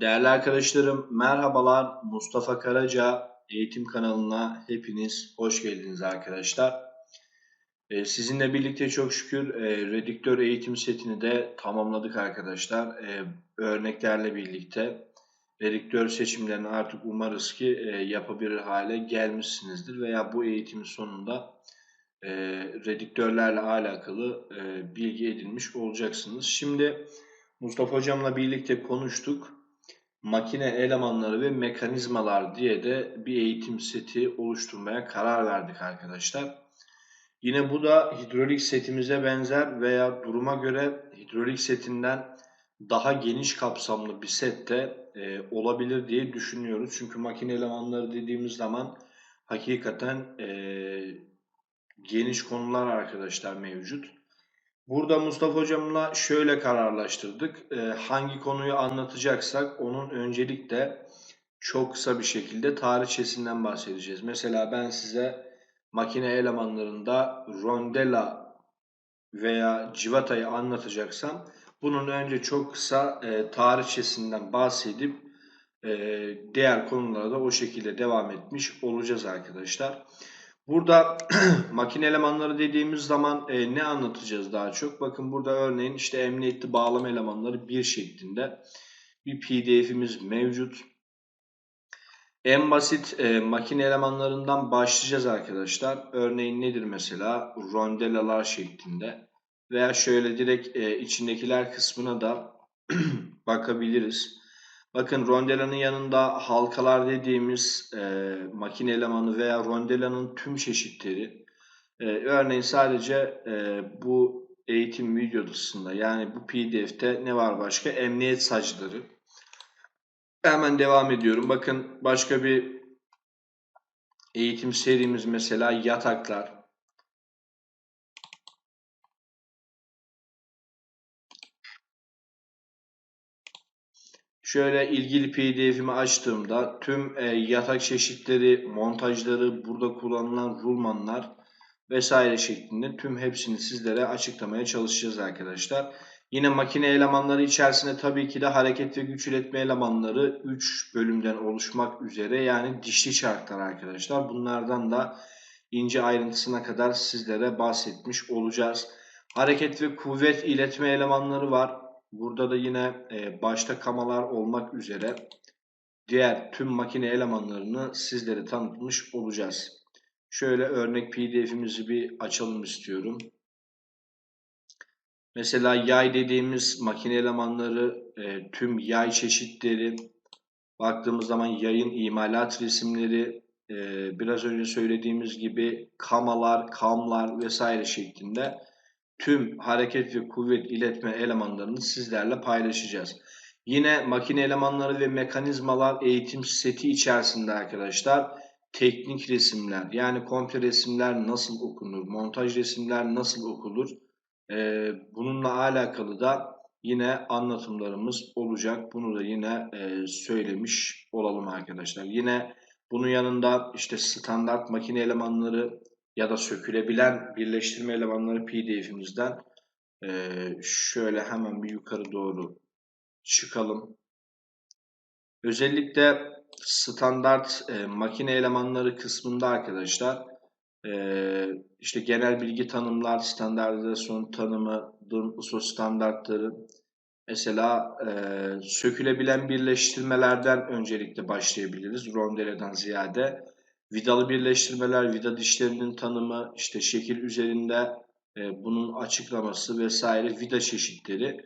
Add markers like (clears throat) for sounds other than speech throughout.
Değerli arkadaşlarım, merhabalar. Mustafa Karaca eğitim kanalına hepiniz hoş geldiniz arkadaşlar. Ee, sizinle birlikte çok şükür e, Redüktör eğitim setini de tamamladık arkadaşlar. Ee, örneklerle birlikte Redüktör seçimlerini artık umarız ki e, yapabilir hale gelmişsinizdir veya bu eğitimin sonunda e, redüktörlerle alakalı bilgi edinmiş olacaksınız. Şimdi Mustafa Hocam'la birlikte konuştuk makine elemanları ve mekanizmalar diye de bir eğitim seti oluşturmaya karar verdik arkadaşlar. Yine bu da hidrolik setimize benzer veya duruma göre hidrolik setinden daha geniş kapsamlı bir set de e, olabilir diye düşünüyoruz. Çünkü makine elemanları dediğimiz zaman hakikaten e, geniş konular arkadaşlar mevcut. Burada Mustafa hocamla şöyle kararlaştırdık. Ee, hangi konuyu anlatacaksak onun öncelikle çok kısa bir şekilde tarihçesinden bahsedeceğiz. Mesela ben size makine elemanlarında rondela veya civatayı anlatacaksam bunun önce çok kısa e, tarihçesinden bahsedip e, diğer konulara da o şekilde devam etmiş olacağız arkadaşlar. Burada (clears throat) makine elemanları dediğimiz zaman e, ne anlatacağız daha çok? Bakın burada örneğin işte emniyetli bağlama elemanları bir şeklinde bir pdf'imiz mevcut. En basit e, makine elemanlarından başlayacağız arkadaşlar. Örneğin nedir mesela? Rondelalar şeklinde. Veya şöyle direkt e, içindekiler kısmına da (clears throat) bakabiliriz. Bakın rondelanın yanında halkalar dediğimiz e, makine elemanı veya rondelanın tüm çeşitleri. E, örneğin sadece e, bu eğitim videosunda yani bu pdf'te ne var başka? Emniyet sacları. Hemen devam ediyorum. Bakın başka bir eğitim serimiz mesela yataklar. Şöyle ilgili pdf'imi açtığımda tüm e, yatak çeşitleri, montajları, burada kullanılan rulmanlar vesaire şeklinde tüm hepsini sizlere açıklamaya çalışacağız arkadaşlar. Yine makine elemanları içerisinde tabii ki de hareket ve güç iletme elemanları 3 bölümden oluşmak üzere yani dişli çarklar arkadaşlar. Bunlardan da ince ayrıntısına kadar sizlere bahsetmiş olacağız. Hareket ve kuvvet iletme elemanları var. Burada da yine e, başta kamalar olmak üzere diğer tüm makine elemanlarını sizlere tanıtmış olacağız. Şöyle örnek pdf'imizi bir açalım istiyorum. Mesela yay dediğimiz makine elemanları e, tüm yay çeşitleri baktığımız zaman yayın imalat resimleri e, biraz önce söylediğimiz gibi kamalar, kamlar vesaire şeklinde tüm hareket ve kuvvet iletme elemanlarını sizlerle paylaşacağız. Yine makine elemanları ve mekanizmalar eğitim seti içerisinde arkadaşlar teknik resimler yani komple resimler nasıl okunur, montaj resimler nasıl okunur ee, bununla alakalı da yine anlatımlarımız olacak. Bunu da yine e, söylemiş olalım arkadaşlar. Yine bunun yanında işte standart makine elemanları ya da sökülebilen birleştirme elemanları pdf'imizden e, şöyle hemen bir yukarı doğru çıkalım. Özellikle standart e, makine elemanları kısmında arkadaşlar e, işte genel bilgi tanımlar, standartizasyon tanımı, ISO standartları mesela sökülebilen birleştirmelerden öncelikle başlayabiliriz rondeleden ziyade. Vidalı birleştirmeler, vida dişlerinin tanımı, işte şekil üzerinde e, bunun açıklaması vesaire vida çeşitleri.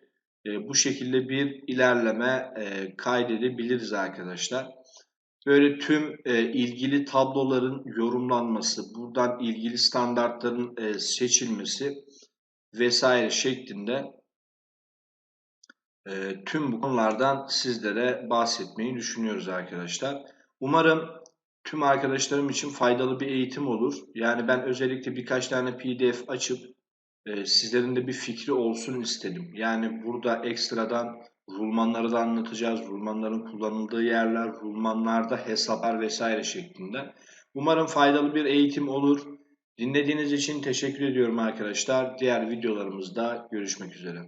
E, bu şekilde bir ilerleme e, kaydedebiliriz arkadaşlar. Böyle tüm e, ilgili tabloların yorumlanması, buradan ilgili standartların e, seçilmesi vesaire şeklinde e, tüm bu konulardan sizlere bahsetmeyi düşünüyoruz arkadaşlar. Umarım tüm arkadaşlarım için faydalı bir eğitim olur. Yani ben özellikle birkaç tane pdf açıp e, sizlerin de bir fikri olsun istedim. Yani burada ekstradan rulmanları da anlatacağız. Rulmanların kullanıldığı yerler, rulmanlarda hesaplar vesaire şeklinde. Umarım faydalı bir eğitim olur. Dinlediğiniz için teşekkür ediyorum arkadaşlar. Diğer videolarımızda görüşmek üzere.